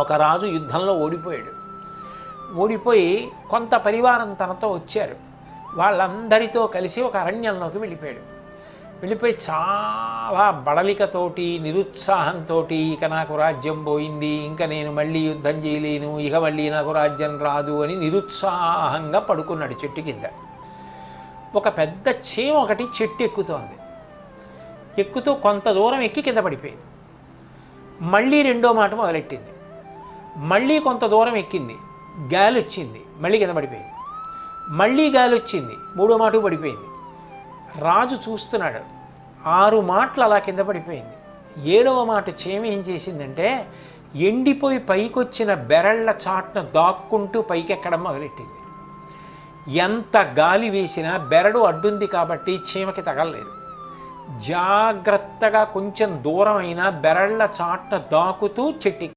ఒక రాజు యుద్ధంలో ఓడిపోయాడు. ఓడిపోయి కొంత పరివారం తనతో వచ్చారు. వాళ్ళందరితో కలిసి ఒక అరణ్యంలోకి వెళ్ళిపోయాడు. వెళ్ళిపోయి చాలా బడలికతోటి నిరుత్సాహంతో ఇక నాకు రాజ్యం పోయింది ఇంకా నేను మళ్ళీ యుద్ధం చేయలేను ఇక మళ్ళీ నాకు రాజ్యం రాదు అని నిరుత్సాహంగా పడుకున్నాడు చెట్టు కింద. ఒక పెద్ద చీమ ఒకటి చెట్టు ఎక్కుతోంది. ఎక్కుతూ కొంత దూరం ఎక్కి కింద పడిపోయింది. మళ్ళీ రెండో మాట మొదలెట్టింది. మళ్ళీ కొంత దూరం ఎక్కింది. గాలి వచ్చింది. మళ్ళీ కింద పడిపోయింది. మళ్ళీ గాలి వచ్చింది. మూడో మాట పడిపోయింది. రాజు చూస్తున్నాడు. ఆరు మాటలు అలా కింద పడిపోయింది. ఏడవ మాట చేమి ఏం చేసిందంటే ఎండిపోయి పైకొచ్చిన బెరళ్ళ చాట్న దాక్కుంటూ పైకెక్కడం మొదలెట్టింది. ఎంత గాలి వేసినా బెరడు అడ్డుంది కాబట్టి చీమకి తగలలేదు. జాగ్రత్తగా కొంచెం దూరం అయినా బెరళ్ళ చాట్న దాకుతూ చెట్టు